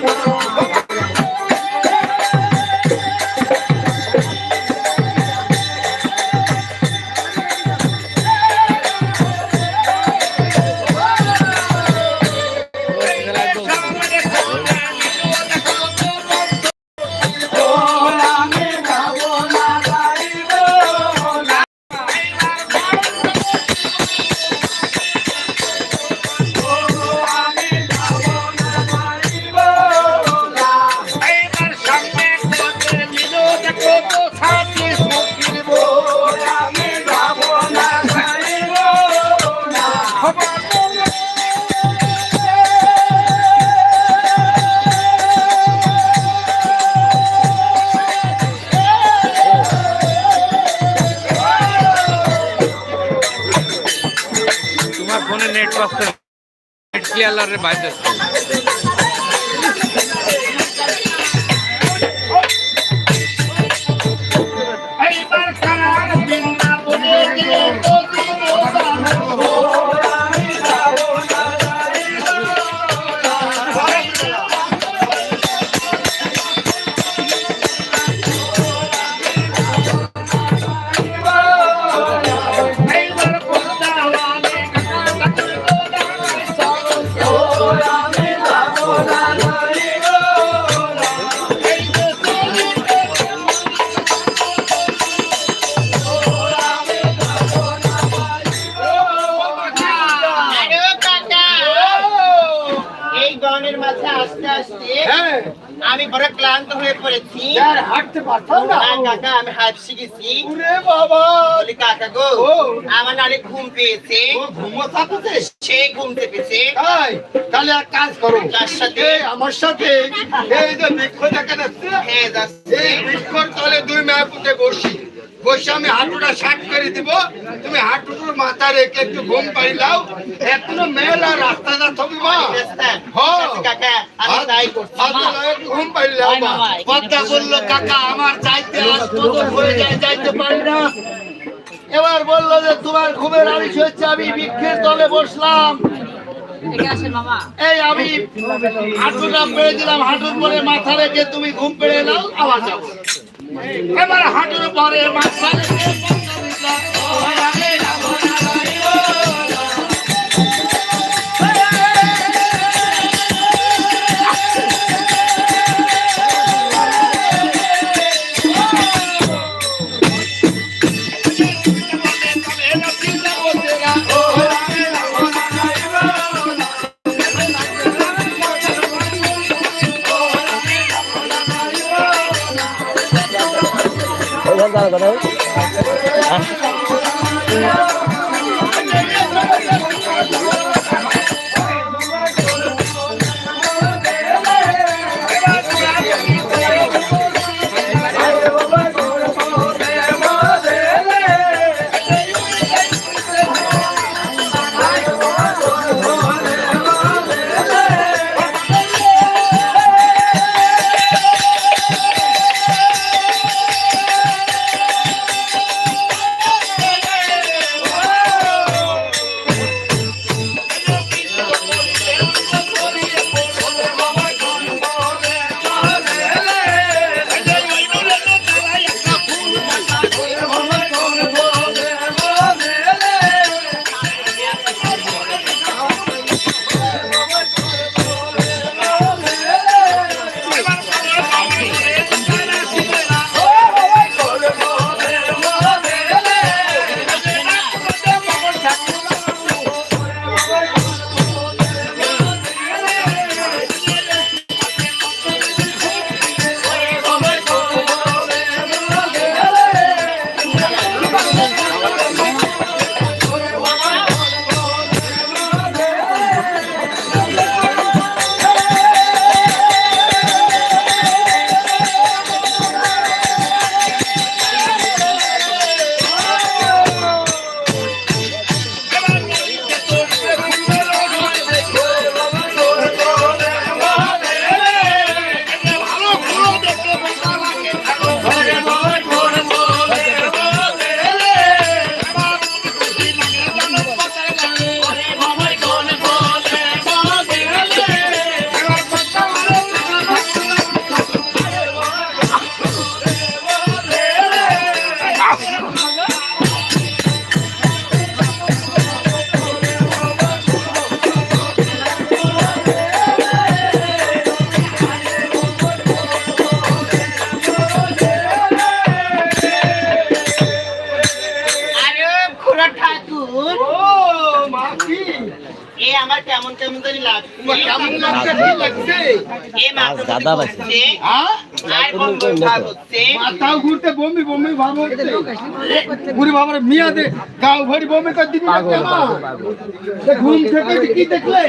Come on. পড়েছি আর হাঁটতে পারতাম না। কাকা আমি হাঁপ শিখেছি। ওরে বাবা। বলি কাকা গো আমার নালে ঘুম পেয়েছে। ও ঘুমো থাকতে সে ঘুম পেয়েছে তাই? তাহলে এক কাজ করো। তার সাথে? আমার সাথে। এই যে বৃক্ষ দেখা যাচ্ছে হ্যাঁ যাচ্ছে। এই বৃক্ষর তলে দুই মেয়ে পুঁতে বসি। বসে আমি হাঁটুটা শার্ট করে দিব। তুমি হাঁটুটার মাথা রেখে একটু ঘুম পাইলাও। এখনও মেলা রাস্তা যা মা হ্যাঁ। তাই করছি। হাতে লাগে একটু ঘুম হয় মা পদ্মা বলল কাকা আমার যাইতে হাসপাতাল হয়ে যায় যাইতে পারি না। এবার বলল যে তোমার ঘুমের আলিশ হচ্ছে আমি বৃক্ষের তলে বসলাম। এই আমি হাঁটুটা পেরে দিলাম। হাঁটুর পরে মাথা রেখে তুমি ঘুম পেড়ে নাও আবার যাও। এবার হাঁটুর পরে মাথা দাঁড়া দাঁড়া দাদা বসছে হ্যাঁ আর বন্ধ ভাব হচ্ছে মাথাও ঘুরতে বমি বমি ভাব হচ্ছে। ঘুরে বাবার মিয়া গাও ভরি বমি করে দিবি না কেন? ঘুম থেকে কি দেখলে?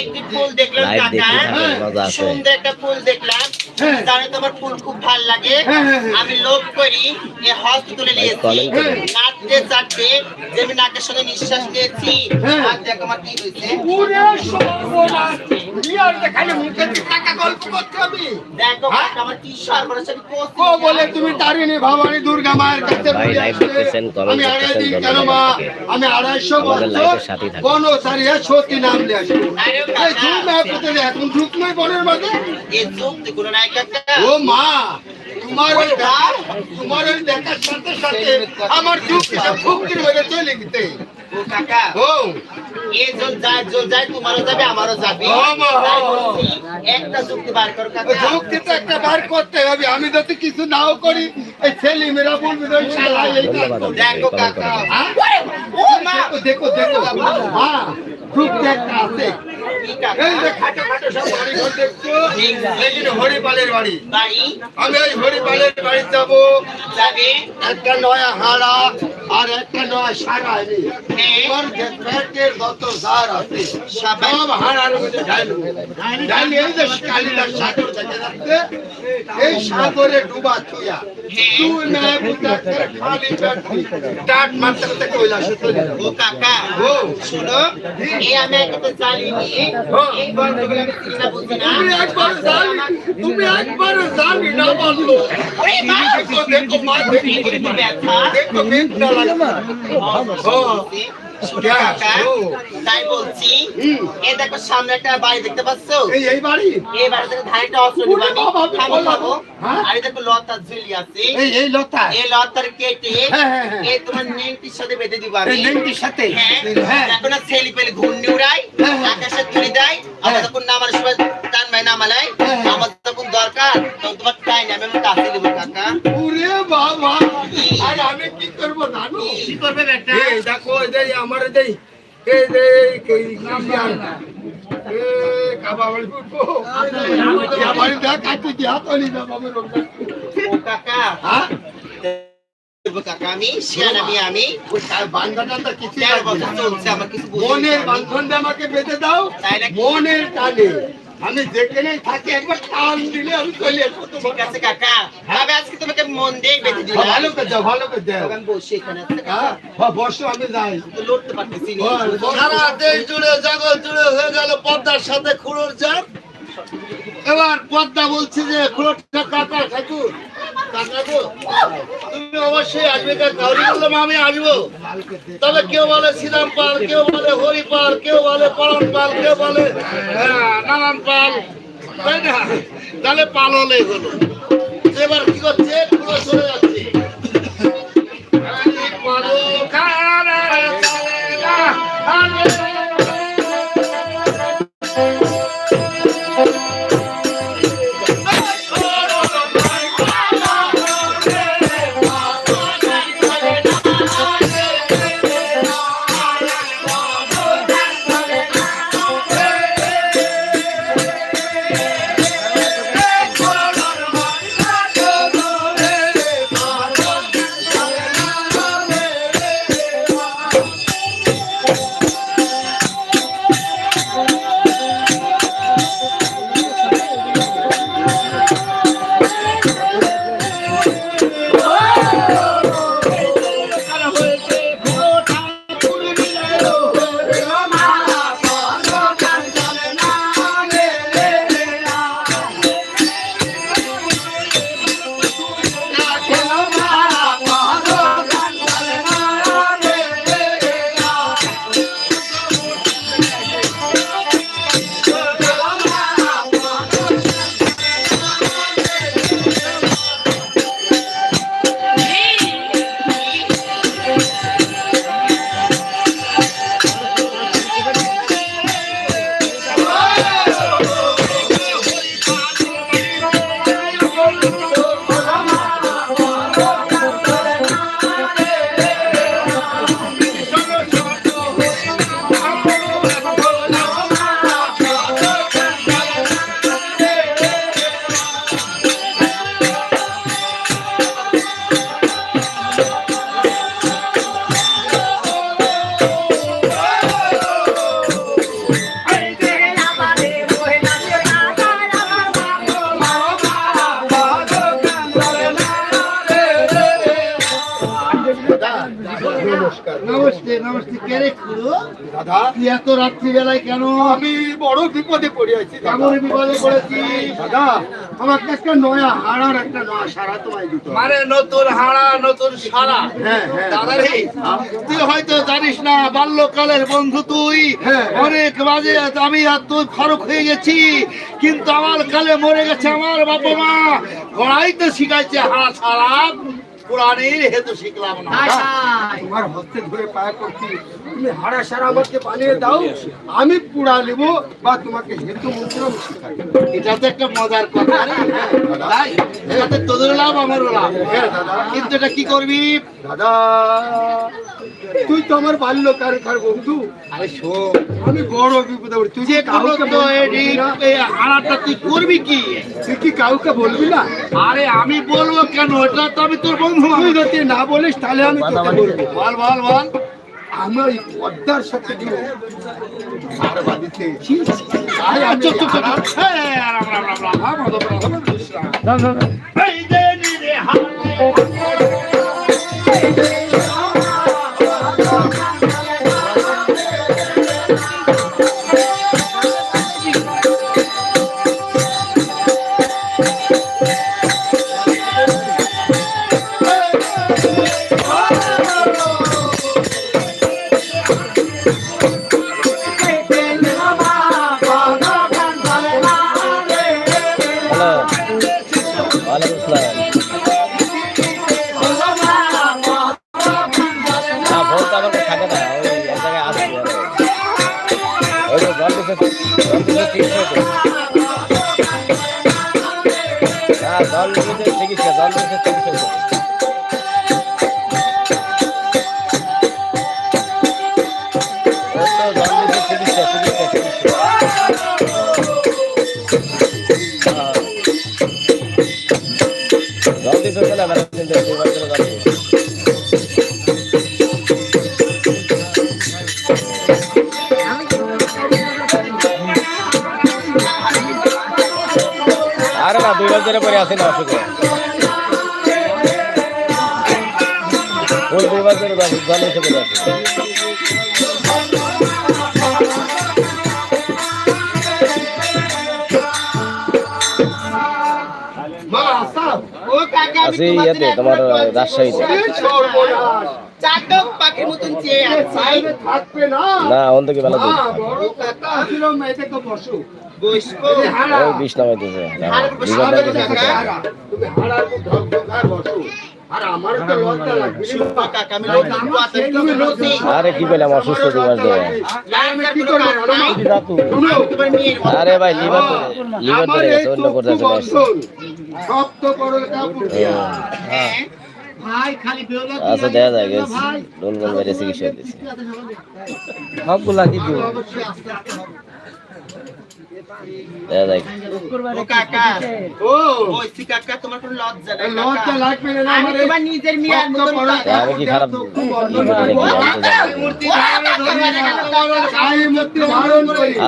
একটি ফুল দেখলাম কাকা দেখতে থাকেন, মজা আছে। সুন্দর একটা ফুল দেখলাম। হ্যাঁ। তোমার ফুল খুব ভালো লাগে। হ্যাঁ, হ্যাঁ, হ্যাঁ। আমি লোভ করি এ হস্ত তুলে নিয়েছি করে। নাচতে চাটতে যে আমি নাকের সঙ্গে নিঃশ্বাস নিয়েছি। হ্যাঁ। আর দেখ আমার কি হয়েছে। পুরে সর্বনাশ। মিয়ার দেখালে মুখে টাকা গল্প করতে হবে। দেখো হ্যাঁ? আমার কি সর্বনাশ আমি করছি ও বলে তুমি তারিণী ভবানী দুর্গা মায়ের কাছে আমি আড়াই দিন কেন মা। আমি আড়াইশো বছর কোন সারিয়া সত্যি নাম নিয়ে আসব এই ঝুম এখন ঢুক নয় বনের মাঝে। ও মা তোমার ওই তোমার ওই দেখার সাথে সাথে আমার চুপ ফুকির মেরে চলে গেতে ও কাকা। ও এ জল যায় জল যায় তোমারও যাবে আমারও যাবে। ও মা। তাই বলছি, একটা যুক্তি বার কর কাকা। যুক্তি তো একটা বার করতে হবে। আমি যদি কিছু নাও করি এই ছেলে মেয়েরা বলবে ওই শালা এই কাজ দেখো কাকা। হ্যাঁ? ও মা। দেখো দেখো মা যুক্তি একটা আছে। হরিপালের বাড়ি। আমি ওই হরিপালের বাড়ি যাবে? একটা নয়া হাড়া আর একটা নয়া সারা। তোমার যে পেটের যত জার আছে সব হাড়ার মধ্যে ঢালবো ঢালি এই যে কালিদার সাগর দেখা যাচ্ছে এই সাগরে ডুবা থুয়া। তুই না বুঝা করে খালি পেট টাট মারতে করতে কৈলাসে চলে ও কাকা ও। শুনো এই আমি একটা জানি নিয়ে এই গল্পগুলো আমি চিনি না বুঝি না। তুমি একবার জানি তুমি একবার জানি না বলল ওরে মা দেখো দেখো মা দেখো। ব্যথা দেখো। কাকা তাই বলছি এ দেখো সামনে একটা বাড়ি দেখতে পাচ্ছ? এই এই বাড়ি? এই বাড়ি থেকে ধানটা অস্ত্র নিবো আমি। ওরে বাবা, আমি খাব বললাম। খাব? আর দেখো লতা ঝুলি আছে। এই এই লতা। এই লতার কেটে। এই তোমার নেংটির সাথে বেঁধে দিব আমি। নেংটির সাথে? হ্যাঁ। এখন আর ছেলে পেলে ঘূর্ণি উড়াই। আকাশে তুলি দেয় আমার হ্যাঁ। যখন নামার সময় টান ভাই নামালাই করবে বেটা? এই দেখো এই যে আমার এই এই যে এই নাম এ কাবা বাড়ি ফুটবো। বাড়ি দেখ কাটি দিয়া তলি না বাবা রোগা কাকা। হ্যাঁ? কাকা আমি শিয়ান আমি আমি। তো কিছু বছর চলছে আমার কিছু মনের। বান্ধন আমাকে বেঁধে দাও? মনের টানে আমি যেখানেই থাকি একবার টান দিলে আমি চলে আসব ঠিক আছে কাকা। তবে আজকে তোমাকে মন দিয়ে বেঁধে দিলাম। হ্যাঁ, ভালো করে দাও ভালো করে দাও আমি বসে এখানে আছে হ্যাঁ হ্যাঁ, বসো আমি যাই। লড়তে পারতেছি না। সারা দেশ জুড়ে জগৎ জুড়ে হয়ে গেল পদ্মার সাথে খুঁড়োর চাপ এবার পদ্মা বলছি যে ঠাকুর তুমি অবশ্যই আসবে বললাম আমি আসব। তবে কেউ বলে পাল, কেউ বলে হরি পাল, কেউ বলে পাল, কেউ বলে নারায়ণ পাল। তাই না? তাহলে পাল হলো। এবার কি করছে? পুরো চলে যাচ্ছে। নমস্তে কে রে খুড়ো? দাদা। তুই এত রাত্রিবেলায় কেন? আমি বড় বিপদে পড়ে আছি কেমন বিপদে পড়েছিস? দাদা। আমাকে একটা নয়া হারার একটা নয়া সারা তোমায় দিতে। মানে নতুন হাড়া নতুন সারা হ্যাঁ হ্যাঁ। দাদা রে তুই হয়তো জানিস না বাল্যকালের বন্ধু তুই। হ্যাঁ। অনেক বাজে আমি আর তুই ফারুক হয়ে গেছি। কিন্তু আমার কালে মরে গেছে আমার বাবা মা। গড়াইতে শিখাইছে হাড়া ছাড়া। পুরাণের হেতু শিখলাম না। তোমার হস্তে ধরে পায়া করছি তুমি হারা সারা আমাকে বানিয়ে দাও আমি পুরা নেব বা তোমাকে হেতু মন্ত্র শিখাই এটা তো একটা মজার কথা তাই? এটাতে তোদের লাভ আমারও লাভ। হ্যাঁ, কিন্তু এটা কি করবি? দাদা তুই তো আমার বাল্যকারকার বন্ধু। আরে শোন আমি বড় বিপদে পড়ি তুই যে কাউকে? হাড়াটা তুই করবি কি? তুই কি কাউকে বলবি না? আরে আমি বলব কেন? এটা তো আমি তোর বন্ধু তুই যদি না বলিস তাহলে আমি তোকে বলব। বল বল বল। আমি ওই পদ্মার সাথে দিব। আর ভিতরে পড়ে আসেন অসুখে। আসে ইয়াতে তোমার রাজশাহীতে। থাকবে না। না অন্তকে বেলা দেখ বড় কাকা। ছিল মেয়েতে তো বসু বিষ নামাইতেছে। আরে কি পেলাম অসুস্থ দিবার দেবে আরে ভাই লিভার লিভার ধরে গেছে অন্য করতেছে সব তো আচ্ছা দেখা যায় ডোল বল বাইরে চিকিৎসা দিছে সবগুলা কি দিব কাকা কি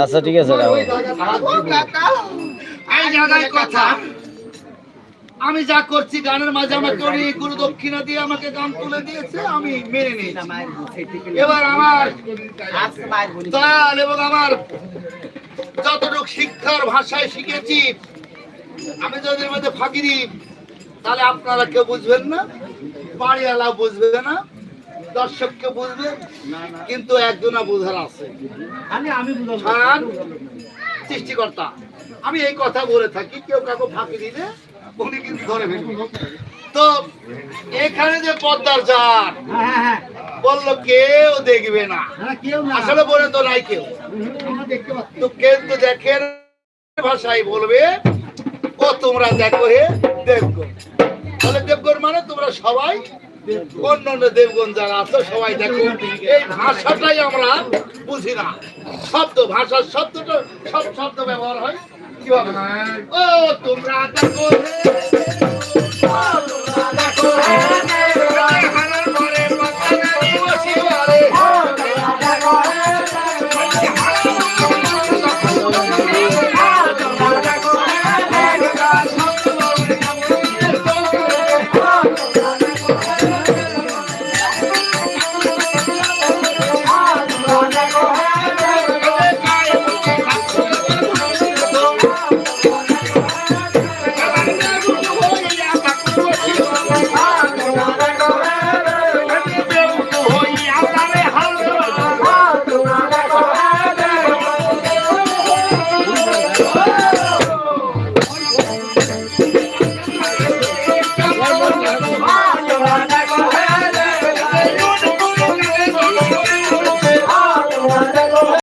আচ্ছা ঠিক আছে কথা। আমি যা করছি গানের মাঝে আমাকে উনি গুরু দক্ষিণা দিয়ে আমাকে গান তুলে দিয়েছে আমি মেনে নিয়েছি। এবার আমার তাল এবং আমার যতটুকু শিক্ষার ভাষায় শিখেছি আমি যদি এর মধ্যে ফাঁকি দিই তাহলে আপনারা কেউ বুঝবেন না বাড়িওয়ালা বুঝবে না দর্শক কেউ বুঝবে কিন্তু একজনা বুঝার আছে। খান সৃষ্টিকর্তা আমি এই কথা বলে থাকি কেউ কাউকে ফাঁকি দিলে উনি কিন্তু ধরে ফেলবে তো এখানে যে পদ্মার জাত বলল কেউ দেখবে না। আসলে বলে তো নাই কেউ। তো কিন্তু দেখেন ভাষায় বলবে ও তোমরা দেখো হে দেবগণ। তাহলে দেবগণ মানে তোমরা সবাই অন্যান্য দেবগণ যারা আছো সবাই দেখো। এই ভাষাটাই আমরা বুঝি না। শব্দ ভাষার শব্দটা সব শব্দ ব্যবহার হয়। কীভাবে? ও তোমরা দেখো ও তোমরা দেখো